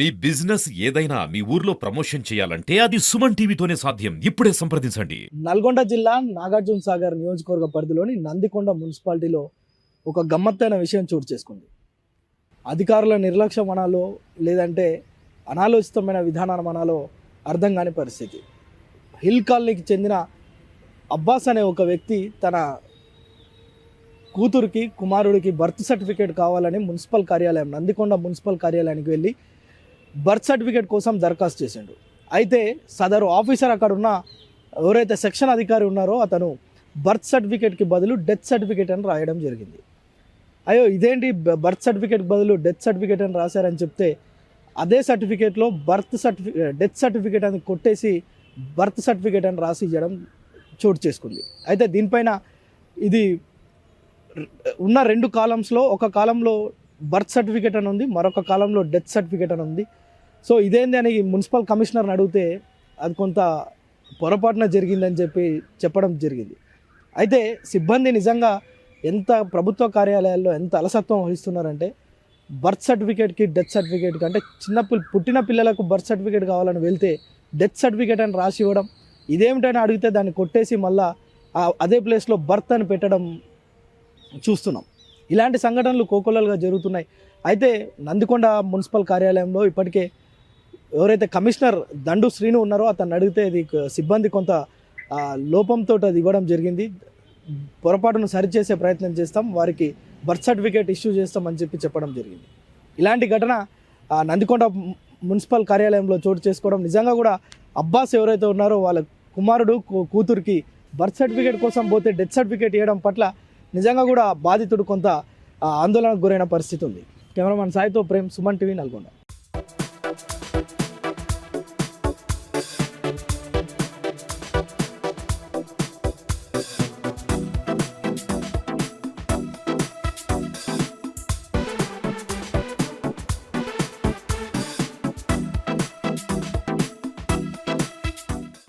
మీ business ఏదైనా మీ ఊర్లో promotion చేయాలంటే అది సుమన్ టీవీతోనే సాధ్యం. ఇప్పుడే సంప్రదించండి. నల్గొండ జిల్లా నాగార్జున సాగర్ నియోజకవర్గ పరిధిలోని నందికొండ మున్సిపాలిటీలో ఒక గమ్మత్తైన విషయం చోటు చేసుకుంది. అధికారుల నిర్లక్ష్యం అనాలో లేదంటే అనాలోచితమైన విధానం అనాలో అర్థం కాని పరిస్థితి. హిల్ కాలనీకి చెందిన అబ్బాస్ అనే ఒక వ్యక్తి తన కూతురికి కుమారుడికి బర్త్ సర్టిఫికేట్ కావాలని మున్సిపల్ కార్యాలయం నందికొండ మున్సిపల్ కార్యాలయానికి వెళ్ళి బర్త్ సర్టిఫికేట్ కోసం దరఖాస్తు చేసిండు. అయితే సదరు ఆఫీసర్ అక్కడ ఉన్న ఎవరైతే సెక్షన్ అధికారి ఉన్నారో అతను బర్త్ సర్టిఫికేట్కి బదులు డెత్ సర్టిఫికేట్ అని రాయడం జరిగింది. అయ్యో ఇదేంటి బర్త్ సర్టిఫికేట్ బదులు డెత్ సర్టిఫికేట్ అని రాశారని చెప్తే అదే సర్టిఫికేట్లో బర్త్ సర్టిఫికేట్ డెత్ సర్టిఫికేట్ అని కొట్టేసి బర్త్ సర్టిఫికేట్ అని రాసి ఇవ్వడం చోటు చేసుకుంది. అయితే దీనిపైన ఇది ఉన్న రెండు కాలమ్స్లో ఒక కాలంలో బర్త్ సర్టిఫికేట్ అని ఉంది మరొక కాలంలో డెత్ సర్టిఫికేట్ అని ఉంది. సో ఇదేంది అని మున్సిపల్ కమిషనర్ని అడిగితే అది కొంత పొరపాటున జరిగిందని చెప్పి చెప్పడం జరిగింది. అయితే సిబ్బంది నిజంగా ఎంత ప్రభుత్వ కార్యాలయాల్లో ఎంత అలసత్వం వహిస్తున్నారంటే బర్త్ సర్టిఫికేట్కి డెత్ సర్టిఫికేట్కి అంటే చిన్న పిల్ల పుట్టిన పిల్లలకు బర్త్ సర్టిఫికేట్ కావాలని వెళ్తే డెత్ సర్టిఫికేట్ అని రాసి ఇవ్వడం ఇదేమిటని అడిగితే దాన్ని కొట్టేసి మళ్ళా అదే ప్లేస్లో బర్త్ అని పెట్టడం చూస్తున్నాం. ఇలాంటి సంఘటనలు కోకొల్లలుగా జరుగుతున్నాయి. అయితే నందికొండ మున్సిపల్ కార్యాలయంలో ఇప్పటికే ఎవరైతే కమిషనర్ దండు శ్రీను ఉన్నారో అతను అడిగితే ఇది సిబ్బంది కొంత లోపంతో అది ఇవ్వడం జరిగింది. పొరపాటును సరిచేసే ప్రయత్నం చేస్తాం. వారికి బర్త్ సర్టిఫికేట్ ఇష్యూ చేస్తామని చెప్పి చెప్పడం జరిగింది. ఇలాంటి ఘటన నందికొండ మున్సిపల్ కార్యాలయంలో చోటు చేసుకోవడం నిజంగా కూడా అబ్బాస్ ఎవరైతే ఉన్నారో వాళ్ళ కుమారుడు కూ- కూతురికి బర్త్ సర్టిఫికేట్ కోసం పోతే డెత్ సర్టిఫికేట్ ఇవ్వడం పట్ల నిజంగా కూడా బాధితుడు కొంత ఆందోళనకు గురైన పరిస్థితి ఉంది. కెమెరామన్ సాయితో ప్రేమ్ సుమన్ టీవీ నల్గొండ.